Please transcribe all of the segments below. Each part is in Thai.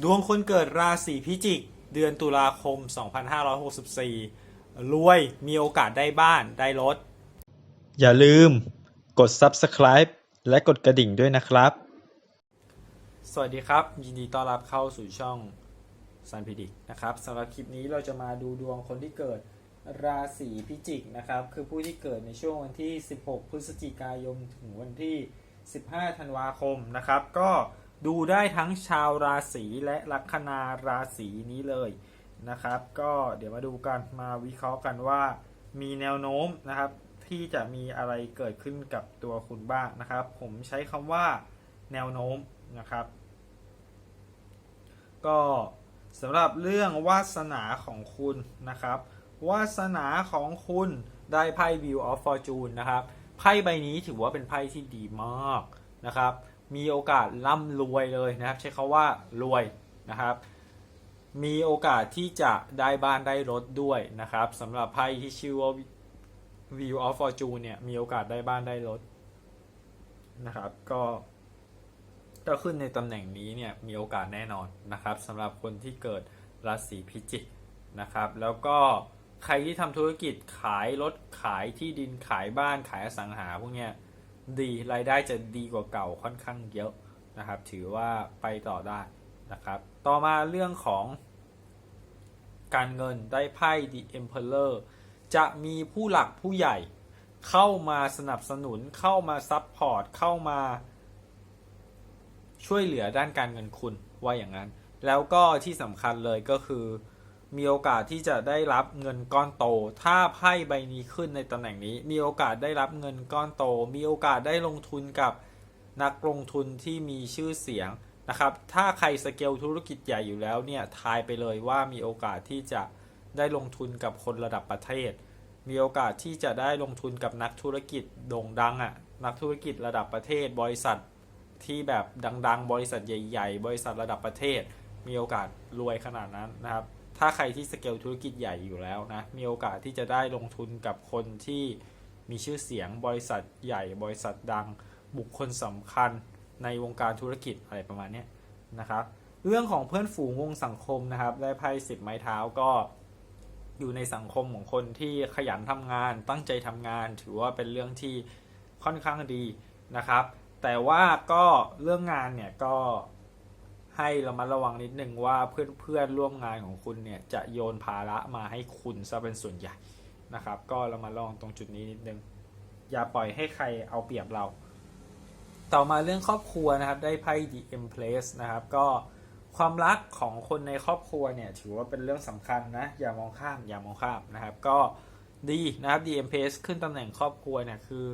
ดวงคนเกิดราศีพิจิก เดือนตุลาคม 2564 รวยมีโอกาสได้บ้านได้รถ อย่าลืมกด subscribe และกดกระดิ่งด้วยนะครับ สวัสดีครับ ยินดีต้อนรับเข้าสู่ช่องซันพิดิกนะครับสำหรับคลิปนี้เราจะมาดูดวงคนที่เกิดราศีพิจิกนะครับ คือผู้ที่เกิดในช่วงวันที่ 16 พฤศจิกายนถึงวันที่ 15 ธันวาคมนะครับ ก็ ดูได้ทั้งชาวราศีและลัคนาราศีนี้เลยนะครับ ก็เดี๋ยวมาดูกันมาวิเคราะห์กันว่ามีแนวโน้มนะครับ ที่จะมีอะไรเกิดขึ้นกับตัวคุณบ้างนะครับ ผมใช้คำว่าแนวโน้มนะครับ ก็สำหรับเรื่องวาสนาของคุณนะครับ วาสนาของคุณได้ไพ่ View of Fortune นะครับไพ่ใบนี้ถือว่าเป็นไพ่ที่ดีมากนะครับ มีโอกาสร่ำรวยเลยนะครับ ใช้คาว่ารวยนะครับ มีโอกาสที่จะได้บ้านได้รถด้วยนะครับสำหรับไพ่ที่ชื่อว่า View of Fortune เนี่ยมีโอกาสได้บ้านได้รถนะครับ ก็ก็ขึ้นในตำแหน่งนี้เนี่ยมีโอกาสแน่นอนนะครับสำหรับคนที่เกิดราศีพิจิกนะครับ แล้วก็ใครที่ทำธุรกิจขายรถขายที่ดินขายบ้านขายอสังหาพวกเนี้ย ดีรายได้จะดีกว่าเก่าค่อนข้างเยอะนะครับ ถือว่าไปต่อได้นะครับ ต่อมาเรื่องของการเงินได้ไพ่ The Emperor จะมีผู้หลักผู้ใหญ่เข้ามาสนับสนุนเข้ามาซัพพอร์ตเข้ามาช่วยเหลือด้านการเงินคุณว่าอย่างนั้น แล้วก็ที่สำคัญเลยก็คือ มีโอกาสที่จะได้รับเงินก้อนโต ถ้าไพ่ใบนี้ขึ้นในตำแหน่งนี้ มีโอกาสได้รับเงินก้อนโต มีโอกาสได้ลงทุนกับนักลงทุนที่มีชื่อเสียงนะครับ ถ้าใครสเกลธุรกิจใหญ่อยู่แล้วเนี่ยทายไปเลยว่ามีโอกาสที่จะได้ลงทุนกับคนระดับประเทศ มีโอกาสที่จะได้ลงทุนกับนักธุรกิจโด่งดังอะ่ะ นักธุรกิจระดับประเทศ บริษัทที่แบบดัง ๆ บริษัทใหญ่ ๆ บริษัทระดับประเทศ มีโอกาสรวยขนาดนั้นนะครับ ถ้าใครที่สเกลธุรกิจใหญ่อยู่แล้วนะ มีโอกาสที่จะได้ลงทุนกับคนที่มีชื่อเสียงบริษัทใหญ่ บริษัทดัง บุคคลสำคัญในวงการธุรกิจอะไรประมาณนี้นะครับ เรื่องของเพื่อนฝูงวงสังคมนะครับ ได้ไพ่สิบไม้เท้าก็อยู่ในสังคมของคนที่ขยันทำงาน ตั้งใจทำงาน ถือว่าเป็นเรื่องที่ค่อนข้างดีนะครับ แต่ว่าก็เรื่องงานเนี่ยก็ ให้เรามาระวังนิดหนึ่งว่าเพื่อนเพื่อนร่วมงานของคุณเนี่ยจะโยนภาระมาให้คุณซะเป็นส่วนใหญ่นะครับ ก็เรามาลองตรงจุดนี้นิดนึง อย่าปล่อยให้ใครเอาเปรียบเรา ต่อมาเรื่องครอบครัวนะครับได้ไพ่ The Empress นะครับก็ความรักของคนในครอบครัวเนี่ยถือว่าเป็นเรื่องสำคัญนะอย่ามองข้ามอย่ามองข้ามนะครับ ก็ดีนะครับ The Empress ขึ้นตำแหน่งครอบครัวเนี่ยคือ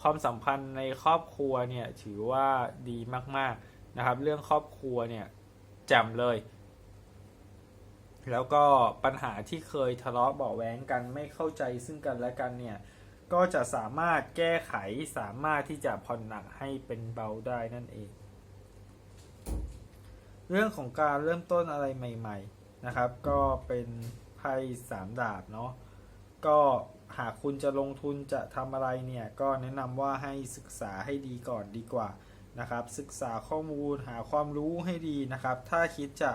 ความสัมพันธ์ในครอบครัวเนี่ยถือว่าดีมากๆ นะครับ เรื่องครอบครัวเนี่ยแจ่มเลย แล้วก็ปัญหาที่เคยทะเลาะเบาะแว้งกันไม่เข้าใจซึ่งกันและกันเนี่ยก็จะสามารถแก้ไขสามารถที่จะผ่อนหนักให้เป็นเบาได้นั่นเอง เรื่องของการเริ่มต้นอะไรใหม่ ๆนะครับ ก็เป็นไพ่สามดาบเนาะก็หากคุณจะลงทุนจะทำอะไรเนี่ย ก็แนะนำว่าให้ศึกษาให้ดีก่อนดีกว่า นะครับ ศึกษาข้อมูลหาความรู้ให้ดีนะครับ ถ้าคิดจะ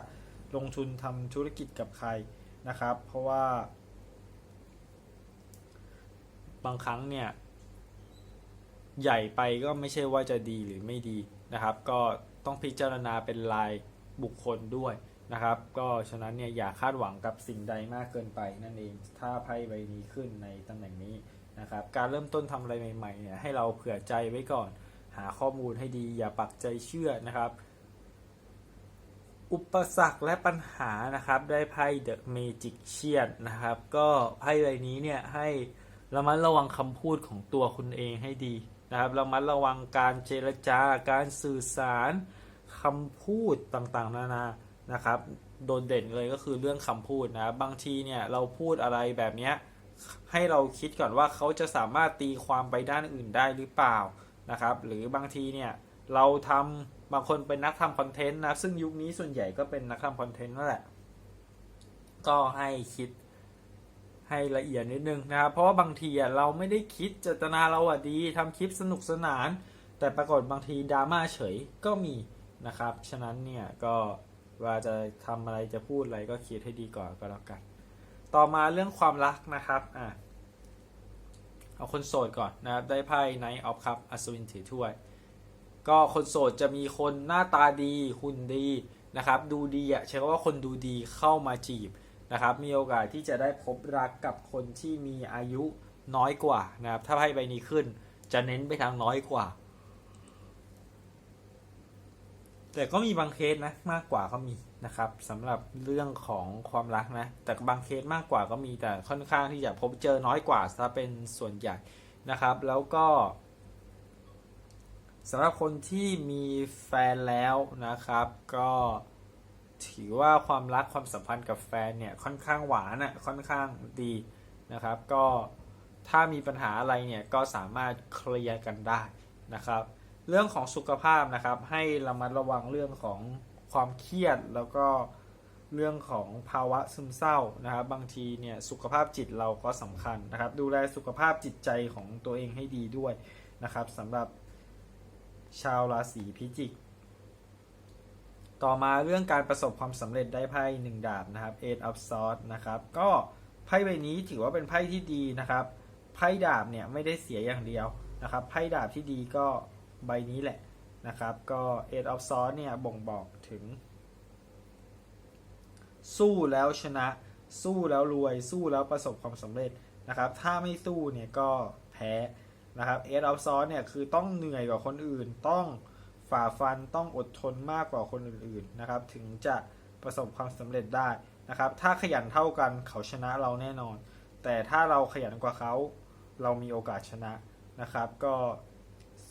ลงทุนทำธุรกิจกับใครนะครับ เพราะว่า บางครั้งเนี่ย ใหญ่ไปก็ไม่ใช่ว่าจะดีหรือไม่ดีนะครับ ก็ต้องพิจารณาเป็นรายบุคคลด้วยนะครับ ก็ฉะนั้นเนี่ยอย่าคาดหวังกับสิ่งใดมากเกินไปนั่นเองถ้าไพ่ใบนี้ขึ้นในตำแหน่งนี้นะครับ การเริ่มต้นทำอะไรใหม่ๆเนี่ยให้เราเผื่อใจไว้ก่อน หาข้อมูลให้ดีอย่าปักใจเชื่อนะครับ อุปสรรคและปัญหานะครับ ได้ไพ่ The Magician นะครับ ก็ไพ่ใบนี้เนี่ยให้ระมัดระวังคำพูดของตัวคุณเองให้ดีนะครับระมัดระวังการเจรจาการสื่อสารคำพูดต่างๆ นานานะครับ โดดเด่นเลยก็คือเรื่องคำพูดนะครับบางทีเนี่ยเราพูดอะไรแบบเนี้ยให้เราคิดก่อนว่าเขาจะสามารถตีความไปด้านอื่นได้หรือเปล่า นะครับ หรือบางทีเนี่ยเราทำบางคนเป็นนักทำคอนเทนต์นะ ซึ่งยุคนี้ส่วนใหญ่ก็เป็นนักทำคอนเทนต์นั่นแหละ ก็ให้คิดให้ละเอียดนิดนึงนะครับ เพราะว่าบางทีเราไม่ได้คิดเจตนาเราอะดีทำคลิปสนุกสนาน แต่ปรากฏบางทีดราม่าเฉยก็มีนะครับ ฉะนั้นเนี่ยก็ว่าจะทำอะไรจะพูดอะไรก็คิดให้ดีก่อนก็แล้วกัน ต่อมาเรื่องความรักนะครับ อะ เอาคนโสดก่อนนะครับ ได้ไพ่ Knight of Cup อัศวินถือถ้วย ก็คนโสดจะมีคนหน้าตาดีหุ่นดีนะครับ ดูดีอะใช้คำว่าคนดูดีเข้ามาจีบนะครับ มีโอกาสที่จะได้พบรักกับคนที่มีอายุน้อยกว่านะครับ ถ้าไพ่ใบนี้ขึ้นจะเน้นไปทางน้อยกว่า แต่ก็มีบางเคสนะมากกว่าก็มีนะครับสำหรับเรื่องของความรักนะ แต่บางเคสมากกว่าก็มีแต่ค่อนข้างที่จะพบเจอน้อยกว่าถ้าเป็นส่วนใหญ่นะครับ แล้วก็สำหรับคนที่มีแฟนแล้วนะครับ ก็ถือว่าความรักความสัมพันธ์กับแฟนเนี่ยค่อนข้างหวานอะค่อนข้างดีนะครับ ก็ถ้ามีปัญหาอะไรเนี่ยก็สามารถเคลียร์กันได้นะครับ เรื่องของสุขภาพนะครับ ให้ระมัดระวังเรื่องของความเครียดแล้วก็เรื่องของภาวะซึมเศร้านะครับ บางทีเนี่ยสุขภาพจิตเราก็สำคัญนะครับ ดูแลสุขภาพจิตใจของตัวเองให้ดีด้วยนะครับสำหรับชาวราศีพิจิก ต่อมาเรื่องการประสบความสำเร็จได้ไพ่หนึ่งดาบนะครับ Eight of Swords นะครับ ก็ไพ่ใบนี้ถือว่าเป็นไพ่ที่ดีนะครับไพ่ดาบเนี่ยไม่ได้เสียอย่างเดียวนะครับไพ่ดาบที่ดีก็ ใบนี้แหละนะครับ ก็ Eight of Swords เนี่ยบ่งบอกถึง สู้แล้วชนะ สู้แล้วรวย สู้แล้วประสบความสำเร็จนะครับ ถ้าไม่สู้เนี่ยก็แพ้นะครับ Eight of Swords เนี่ยคือต้องเหนื่อยกว่าคนอื่น ต้องฝ่าฟัน ต้องอดทนมากกว่าคนอื่นๆนะครับ ถึงจะประสบความสำเร็จได้นะครับ ถ้าขยันเท่ากันเขาชนะเราแน่นอน แต่ถ้าเราขยันกว่าเขา เรามีโอกาสชนะนะครับ ก็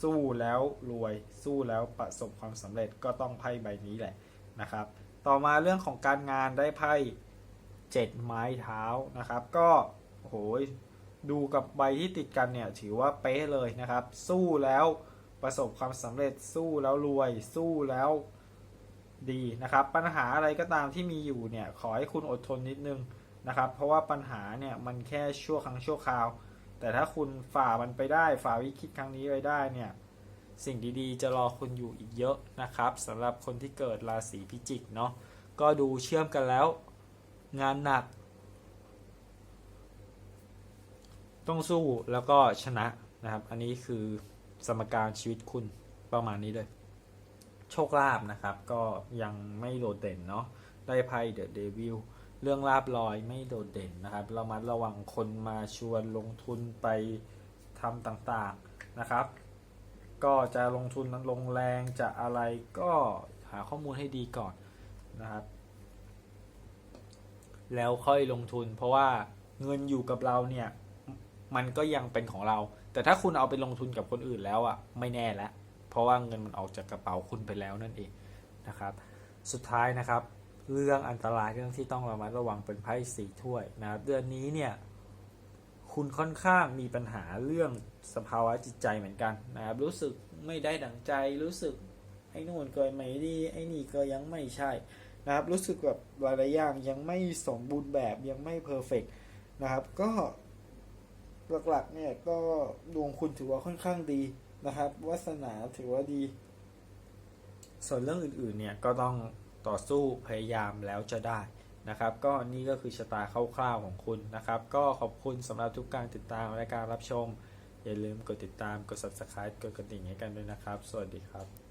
สู้แล้วรวยสู้แล้วประสบความสำเร็จก็ต้องไพ่ใบนี้แหละนะครับ ต่อมาเรื่องของการงานได้ไพ่เจ็ดไม้เท้านะครับ ก็โอ้โหดูกับใบที่ติดกันเนี่ยถือว่าเป๊ะเลยนะครับ สู้แล้วประสบความสำเร็จสู้แล้วรวย สู้แล้วดีนะครับ ปัญหาอะไรก็ตามที่มีอยู่เนี่ยขอให้คุณอดทนนิดนึงนะครับ เพราะว่าปัญหาเนี่ยมันแค่ชั่วครั้งชั่วคราว แต่ถ้าคุณฝ่ามันไปได้ฝ่าวิกฤตครั้งนี้ไปได้เนี่ยสิ่งดีๆ จะรอคุณอยู่อีกเยอะนะครับสำหรับคนที่เกิดราศีพิจิกเนาะก็ดูเชื่อมกันแล้วงานหนัก ต้องสู้แล้วก็ชนะนะครับ อันนี้คือสมการชีวิตคุณประมาณนี้เลย โชคลาภนะครับ ก็ยังไม่โดดเด่นเนาะได้ไพ่เดอะเดวิล เรื่องลาบลอยไม่โดดเด่นนะครับเรามาระวังคนมาชวนลงทุนไปทำต่างๆนะครับ ก็จะลงทุนลงแรงจะอะไรก็หาข้อมูลให้ดีก่อนนะครับ แล้วค่อยลงทุน เพราะว่าเงินอยู่กับเราเนี่ยมันก็ยังเป็นของเรา แต่ถ้าคุณเอาไปลงทุนกับคนอื่นแล้วอะไม่แน่แล้วเพราะว่าเงินมันออกจากกระเป๋าคุณไปแล้วนั่นเองนะครับ สุดท้ายนะครับ เรื่องอันตรายเรื่องที่ต้องระมัดระวังเป็นไพ่สีถ้วยนะครับเดือนนี้เนี่ยคุณค่อนข้างมีปัญหาเรื่องสภาวะจิตใจเหมือนกันนะครับรู้สึกไม่ได้ดังใจรู้สึกไอ้นู่นเกินไม่ดีไอ้นี่ก็ยังไม่ใช่นะครับรู้สึกแบบหลายๆอย่างยังไม่สมบูรณ์แบบยังไม่เพอร์เฟกนะครับก็หลักๆเนี่ยก็ดวงคุณถือว่าค่อนข้างดีนะครับวาสนาถือว่าดี ส่วนเรื่องอื่นๆเนี่ยก็ต้อง ต่อสู้พยายามแล้วจะได้นะครับ ก็นี่ก็คือชะตาคร่าวๆของคุณนะครับ ก็ขอบคุณสำหรับทุกการติดตามและการรับชม อย่าลืมกดติดตามกด subscribe กดกระดิ่งให้กันด้วยนะครับ สวัสดีครับ